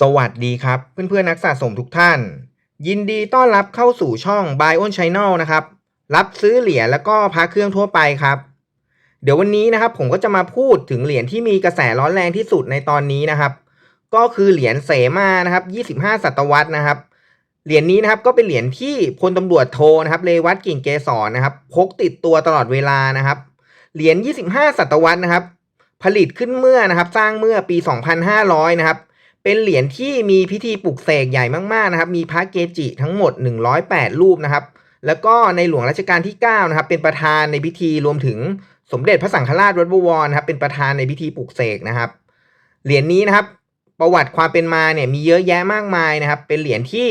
สวัสดีครับ เพื่อนๆนักสะสมทุกท่าน ยินดีต้อนรับเข้าสู่ช่อง Buy on Channel นะครับ รับซื้อเหรียญแล้วก็พระเครื่องทั่วไปครับ เดี๋ยววันนี้นะครับผมก็จะมาพูดถึงเหรียญที่มีกระแสร้อนแรงที่สุดในตอนนี้นะครับ ก็คือเหรียญเสมานะครับ 25 ศตวรรษนะครับ เหรียญนี้นะครับก็เป็นเหรียญที่พลตำรวจโทนะครับเรวัตกิ่งเกษรนะครับพกติดตัวตลอดเวลานะครับ เหรียญ 25 ศตวรรษนะครับ ผลิตขึ้นเมื่อนะครับ สร้างเมื่อปี 2500 นะครับ เป็นเหรียญที่มีพิธีปลุกเสกใหญ่มากๆนะครับ มีพระเกจิทั้งหมด 108 รูปนะครับ แล้วก็ในหลวงรัชกาลที่9นะครับ เป็นประธานในพิธีรวมถึงสมเด็จพระสังฆราชวัดบวรนะครับ เป็นประธานในพิธีปลุกเสกนะครับ เหรียญนี้นะครับ ประวัติความเป็นมาเนี่ยมีเยอะแยะมากมายนะครับ เป็นเหรียญที่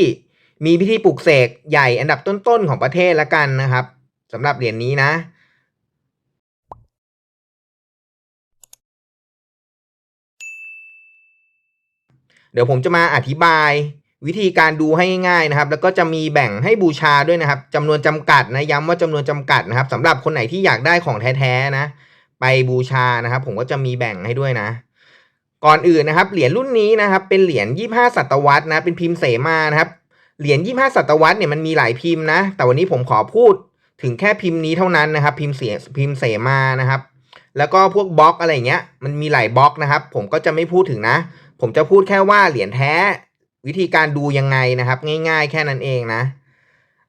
มีพิธีปลุกเสกใหญ่อันดับต้นๆของประเทศละกันนะครับสำหรับเหรียญนี้นะ เดี๋ยวผมจะมาอธิบายวิธีการดูให้ง่ายๆนะครับ แล้วก็จะมีแบ่งให้บูชาด้วยนะครับจำนวนจำกัดนะย้ำว่าจำนวนจำกัดนะครับสำหรับคนไหนที่อยากได้ของแท้ๆนะ ไปบูชานะครับ ผมก็จะมีแบ่งให้ด้วยนะ ก่อนอื่นนะครับ เหรียญรุ่นนี้นะครับ เป็นเหรียญ25ศตวรรษนะเป็นพิมพ์เสมานะครับเหรียญ25ศตวรรษเนี่ยมันมีหลายพิมพ์นะ แต่วันนี้ผมขอพูดถึงแค่พิมพ์นี้เท่านั้นนะครับ พิมพ์เสียพิมพ์เสมานะครับ แล้วก็พวกบล็อกอะไรเงี้ยมันมีหลายบล็อกนะครับ ผมก็จะไม่พูดถึงนะ ผมจะพูดแค่ว่าเหรียญแท้วิธีการดูยังไงนะครับ ง่าย ๆ แค่นั้นเองนะ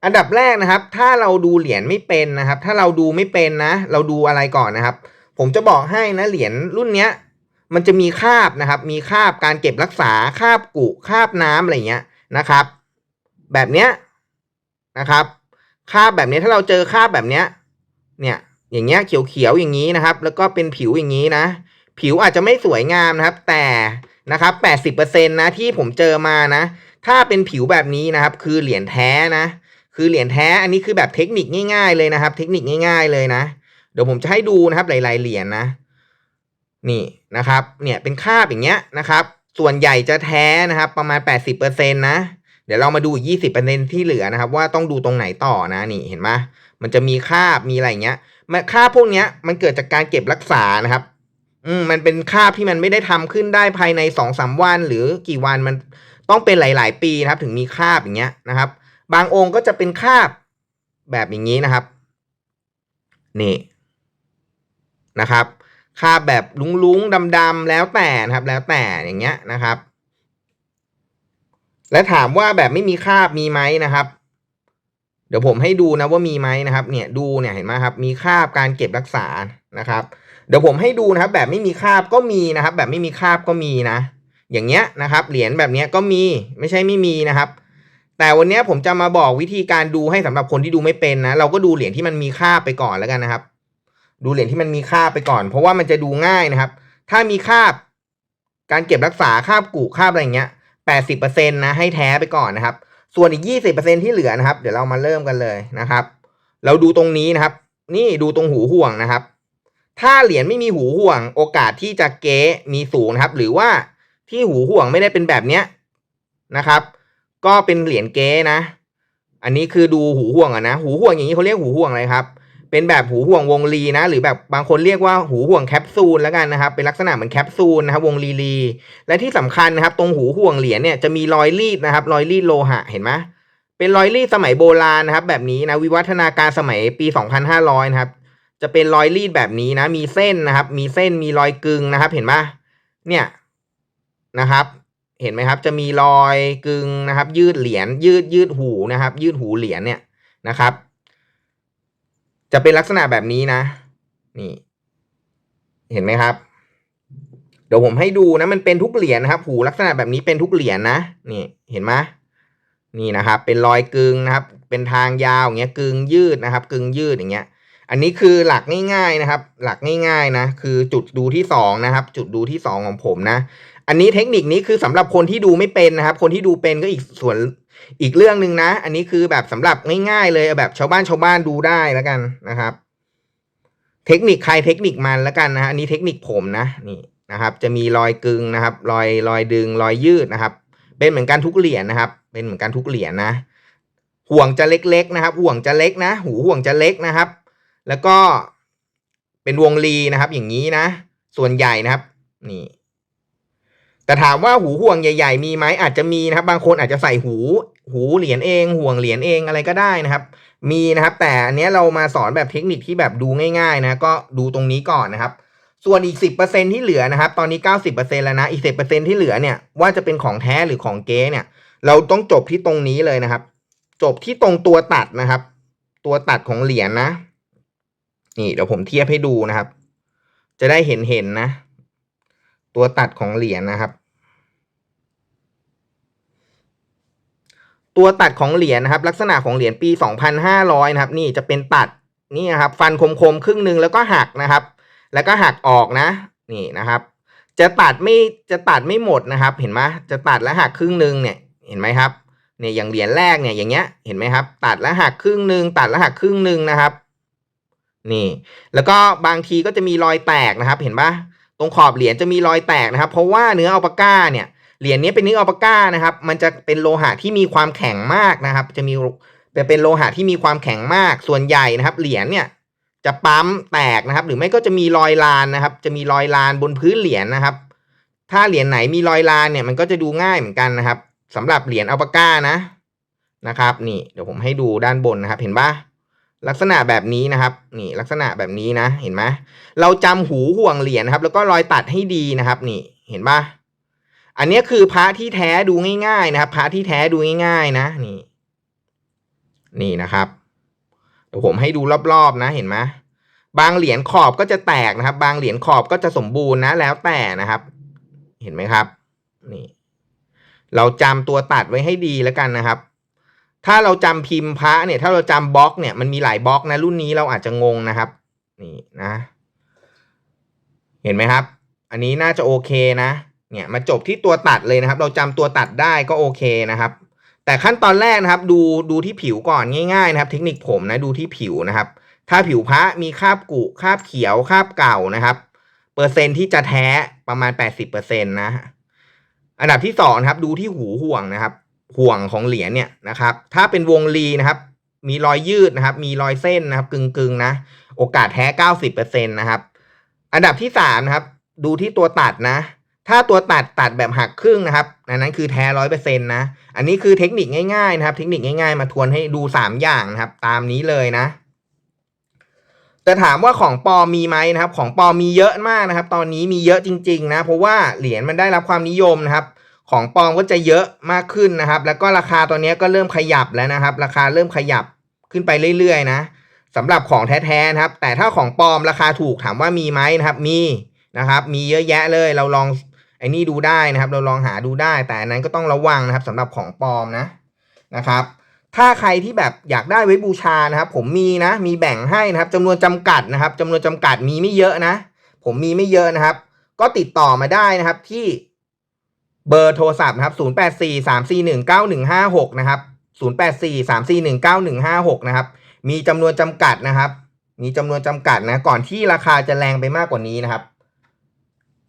อันดับแรกนะครับ ถ้าเราดูเหรียญไม่เป็นนะครับ ถ้าเราดูไม่เป็นนะ เราดูอะไรก่อนนะครับ ผมจะบอกให้นะเหรียญรุ่นเนี้ย มันจะมีคาบนะครับ มีคาบการเก็บรักษาคาบกุคาบน้ำอะไรเงี้ยนะครับ แบบเนี้ยนะครับคาบแบบนี้ถ้าเราเจอคาบแบบเนี้ย เนี่ย อย่างเงี้ยเขียวๆอย่างนี้นะครับ แล้วก็เป็นผิวอย่างนี้นะ ผิวอาจจะไม่สวยงามนะครับ แต่ นะครับแปดสิบเปอร์เซ็นนะที่ผมเจอมานะ ถ้าเป็นผิวแบบนี้นะครับ คือเหรียญแท้นะ คือเหรียญแท้อันนี้คือแบบเทคนิคง่ายๆเลยนะครับ เทคนิคง่าย ๆเลยนะ เดี๋ยวผมจะให้ดูนะครับหลาย ๆเหรียญนะนี่นะครับ เนี่ยเป็นคาบอย่างเงี้ยนะครับ ส่วนใหญ่จะแท้นะครับ ประมาณแปดสิบเปอร์เซ็นนะเดี๋ยวเรามาดูยี่สิบเปอร์เซ็นที่เหลือนะครับ ว่าต้องดูตรงไหนต่อนะนี่เห็นไหมมันจะมีคาบมีอะไรเงี้ยคาบพวกเนี้ยมันเกิดจากการเก็บรักษานะครับ อืมมันเป็นคาบที่มันไม่ได้ทำขึ้นได้ภายในสองสามวัน หรือกี่วันมันต้องเป็นหลาย ๆ ปีนะครับ ถึงมีคาบอย่างเงี้ยนะครับ บางองค์ก็จะเป็นคาบแบบอย่างนี้นะครับ นี่นะครับคาบแบบลุ้งๆดำๆแล้วแต่นะครับ แล้วแต่อย่างเงี้ยนะครับ และถามว่าแบบไม่มีคาบมีไหมนะครับ เดี๋ยวผมให้ดูนะว่ามีไหมนะครับ เนี่ยดูเนี่ยเห็นไหมครับ มีคาบการเก็บรักษานะครับ เดี๋ยวผมให้ดูนะครับ แบบไม่มีคาบก็มีนะครับ แบบไม่มีคาบก็มีนะ อย่างเงี้ยนะครับ เหรียญแบบเนี้ยก็มีไม่ใช่ไม่มีนะครับ แต่วันเนี้ยผมจะมาบอกวิธีการดูให้สำหรับคนที่ดูไม่เป็นนะ เราก็ดูเหรียญที่มันมีคาบไปก่อนแล้วกันนะครับ ดูเหรียญที่มันมีคาบไปก่อน เพราะว่ามันจะดูง่ายนะครับ ถ้ามีคาบ การเก็บรักษาคาบกุคาบอะไรเงี้ยแปดสิบเปอร์เซ็นนะให้แท้ไปก่อนนะครับ ส่วนอีกยี่สิบเปอร์เซ็นที่เหลือนะครับ เดี๋ยวเรามาเริ่มกันเลยนะครับ เราดูตรงนี้นะครับ นี่ดูตรงหูห่วงนะครับ ถ้าเหรียญไม่มีหูห่วงโอกาสที่จะเก๊มีสูงนะครับ หรือว่าที่หูห่วงไม่ได้เป็นแบบเนี้ยนะครับ ก็เป็นเหรียญเก๊นะ อันนี้คือดูหูห่วงอะนะ หูห่วงอย่างนี้เขาเรียกหูห่วงอะไรครับ เป็นแบบหูห่วงวงลีนะ หรือแบบบางคนเรียกว่าหูห่วงแคปซูลแล้วกันนะครับ เป็นลักษณะเหมือนแคปซูลนะครับ วงลีลีและที่สำคัญนะครับ ตรงหูห่วงเหรียญเนี่ยจะมีรอยรีดนะครับ รอยรีดโลหะเห็นไหมเป็นรอยรีดสมัยโบราณนะครับ แบบนี้นะวิวัฒนาการสมัยปี 2500 นะครับ จะเป็นรอยรีดแบบนี้นะ มีเส้นนะครับ มีเส้นมีรอยกึงนะครับ เห็นปะเนี่ยนะครับ เห็นไหมครับ จะมีรอยกึงนะครับ ยืดเหรียญยืดยืดหูนะครับ ยืดหูเหรียญเนี่ยนะครับ จะเป็นลักษณะแบบนี้นะ นี่ เห็นไหมครับ เดี๋ยวผมให้ดูนะ มันเป็นทุกเหรียญนะครับ หูลักษณะแบบนี้เป็นทุกเหรียญนะ นี่ เห็นไหมนี่นะครับ เป็นรอยกึงนะครับ เป็นทางยาวอย่างเงี้ยกึงยืดนะครับ กึงยืดอย่างเงี้ย อันนี้คือหลักง่ายๆนะครับ หลักง่ายๆนะ คือจุดดูที่สองนะครับ จุดดูที่สองของผมนะ อันนี้เทคนิคนี้คือสำหรับคนที่ดูไม่เป็นนะครับ คนที่ดูเป็นก็อีกส่วนอีกเรื่องหนึ่งนะ อันนี้คือแบบสำหรับง่ายๆเลยแบบชาวบ้านชาวบ้านดูได้แล้วกันนะครับ เทคนิคใครเทคนิคมันแล้วกันนะฮะอันนี้เทคนิคผมนะนี่นะครับ จะมีรอยกึงนะครับ รอยรอยดึงรอยยืดนะครับ เป็นเหมือนกันทุกเหรียญนะครับ เป็นเหมือนกันทุกเหรียญนะ ห่วงจะเล็กๆนะครับ ห่วงจะเล็กนะ หูห่วงจะเล็กนะครับ แล้วก็เป็นวงรีนะครับอย่างนี้นะ ส่วนใหญ่นะครับ นี่ แต่ถามว่าหูห่วงใหญ่ ๆ มีไหมอาจจะมีนะครับ บางคนอาจจะใส่หู หูเหรียญเอง ห่วงเหรียญเองอะไรก็ได้นะครับ มีนะครับ แต่อันเนี้ยเรามาสอนแบบเทคนิคที่แบบดูง่าย ๆ นะ ก็ดูตรงนี้ก่อนนะครับ ส่วนอีกสิบเปอร์เซ็นที่เหลือนะครับ ตอนนี้เก้าสิบเปอร์เซ็นแล้วนะ อีกสิบเปอร์เซ็นที่เหลือเนี่ย ว่าจะเป็นของแท้หรือของเก๊เนี่ย เราต้องจบที่ตรงนี้เลยนะครับ จบที่ตรงตัวตัดนะครับ ตัวตัดของเหรียญนะ นี่เดี๋ยวผมเทียบให้ดูนะครับ จะได้เห็นเห็นนะ ตัวตัดของเหรียญนะครับ ตัวตัดของเหรียญนะครับ ลักษณะของเหรียญปี 2,500 นะครับ นี่จะเป็นตัดนี่นะครับ ฟันคมๆครึ่งหนึ่งแล้วก็หักนะครับ แล้วก็หักออกนะ นี่นะครับ จะตัดไม่จะตัดไม่หมดนะครับ เห็นไหมจะตัดแล้วหักครึ่งหนึ่งเนี่ยเห็นไหมครับเนี่ยอย่างเหรียญแรกเนี่ยอย่างเงี้ยเห็นไหมครับ ตัดแล้วหักครึ่งหนึ่งตัดแล้วหักครึ่งหนึ่งนะครับ นี่ แล้วก็บางทีก็จะมีรอยแตกนะครับ เห็นปะตรงขอบเหรียญจะมีรอยแตกนะครับ เพราะว่าเนื้ออัลปาก้าเนี่ยเหรียญนี้เป็นเนื้ออัลปาก้านะครับ มันจะเป็นโลหะที่มีความแข็งมากนะครับ จะมีจะเป็นโลหะที่มีความแข็งมาก ส่วนใหญ่นะครับ เหรียญเนี่ยจะปั๊มแตกนะครับ หรือไม่ก็จะมีรอยลานนะครับ จะมีรอยลานบนพื้นเหรียญนะครับ ถ้าเหรียญไหนมีรอยลานเนี่ยมันก็จะดูง่ายเหมือนกันนะครับสำหรับเหรียญอัลปาก้านะนะครับ นี่เดี๋ยวผมให้ดูด้านบนนะครับ เห็นปะ ลักษณะแบบนี้นะครับนี่ลักษณะแบบนี้นะ เห็นไหมเราจำหูห่วงเหรียญครับ แล้วก็รอยตัดให้ดีนะครับ นี่เห็นปะอันนี้คือพระที่แท้ดูง่าย ๆ นะครับ พระที่แท้ดูง่าย ๆ นะนี่ นี่นะครับเดี๋ยวผมให้ดูรอบๆนะ เห็นไหมบางเหรียญขอบก็จะแตกนะครับ บางเหรียญขอบก็จะสมบูรณ์นะ แล้วแต่นะครับ เห็นไหมครับ นี่ เราจำตัวตัดไว้ให้ดีแล้วกันนะครับ ถ้าเราจำพิมพ์พระเนี่ยถ้าเราจำบล็อกเนี่ยมันมีหลายบล็อกนะรุ่นนี้เราอาจจะงงนะครับนี่นะ เห็นไหมครับ อันนี้น่าจะโอเคนะ เนี่ยมาจบที่ตัวตัดเลยนะครับ เราจำตัวตัดได้ก็โอเคนะครับ แต่ขั้นตอนแรกนะครับ ดูดูที่ผิวก่อนง่ายๆนะครับ เทคนิคผมนะดูที่ผิวนะครับ ถ้าผิวพระมีคราบกุคราบเขียวคราบเก่านะครับ เปอร์เซ็นที่จะแท้ประมาณ 80%นะอันดับที่สองนะครับ ดูที่หูห่วงนะครับ ห่วงของเหรียญเนี่ยนะครับ ถ้าเป็นวงรีนะครับ มีรอยยืดนะครับ มีรอยเส้นนะครับ กึ่งๆนะ โอกาสแท้90%นะครับ อันดับที่สามนะครับ ดูที่ตัวตัดนะ ถ้าตัวตัดตัดแบบหักครึ่งนะครับอันนั้นคือแท้ร้อยเปอร์เซ็นต์นะ อันนี้คือเทคนิคง่ายๆนะครับ เทคนิคง่ายๆ มาทวนให้ดูสามอย่างนะครับ ตามนี้เลยนะแต่ถามว่าของปอมีไหมนะครับ ของปอมีเยอะมากนะครับ ตอนนี้มีเยอะจริง ๆ นะ เพราะว่าเหรียญมันได้รับความนิยมนะครับ ของปลอมก็จะเยอะมากขึ้นนะครับ แล้วก็ราคาตอนนี้ก็เริ่มขยับแล้วนะครับ ราคาเริ่มขยับขึ้นไปเรื่อยๆนะสำหรับของแท้ๆนะครับ แต่ถ้าของปลอมราคาถูกถามว่ามีไหมนะครับ มีนะครับ มีเยอะแยะเลยเราลองไอ้นี่ดูได้นะครับ เราลองหาดูได้ แต่นั้นก็ต้องระวังนะครับสำหรับของปลอมนะนะครับ ถ้าใครที่แบบอยากได้ไว้บูชานะครับ ผมมีนะ มีแบ่งให้นะครับจำนวนจำกัดนะครับจำนวนจำกัดมีไม่เยอะนะ ผมมีไม่เยอะนะครับ ก็ติดต่อมาได้นะครับที่ เบอร์โทรศัพท์นะครับ 0 8 4 3 4 1 9 1 5 6 นะครับ 0 8 4 3 4 1 9 1 5 6 นะครับ มีจำนวนจำกัดนะครับ มีจำนวนจำกัดนะ ก่อนที่ราคาจะแรงไปมากกว่านี้นะครับ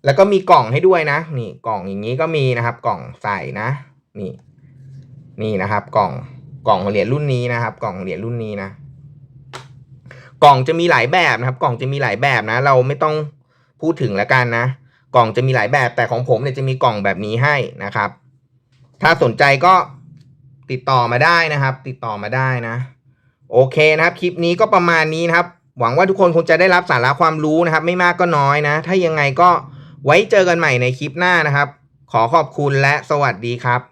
แล้วก็มีกล่องให้ด้วยนะ นี่กล่องอย่างนี้ก็มีนะครับ กล่องใส่นะ นี่ นี่นะครับ กล่องกล่องเหรียญรุ่นนี้นะครับ กล่องเหรียญรุ่นนี้นะ กล่องจะมีหลายแบบนะครับ กล่องจะมีหลายแบบนะ เราไม่ต้องพูดถึงแล้วกันนะ กล่องจะมีหลายแบบแต่ของผมเนี่ยจะมีกล่องแบบนี้ให้นะครับ ถ้าสนใจก็ติดต่อมาได้นะครับ ติดต่อมาได้นะ โอเคนะครับ คลิปนี้ก็ประมาณนี้นะครับ หวังว่าทุกคนคงจะได้รับสาระความรู้นะครับ ไม่มากก็น้อยนะ ถ้ายังไงก็ไว้เจอกันใหม่ในคลิปหน้านะครับ ขอขอบคุณและสวัสดีครับ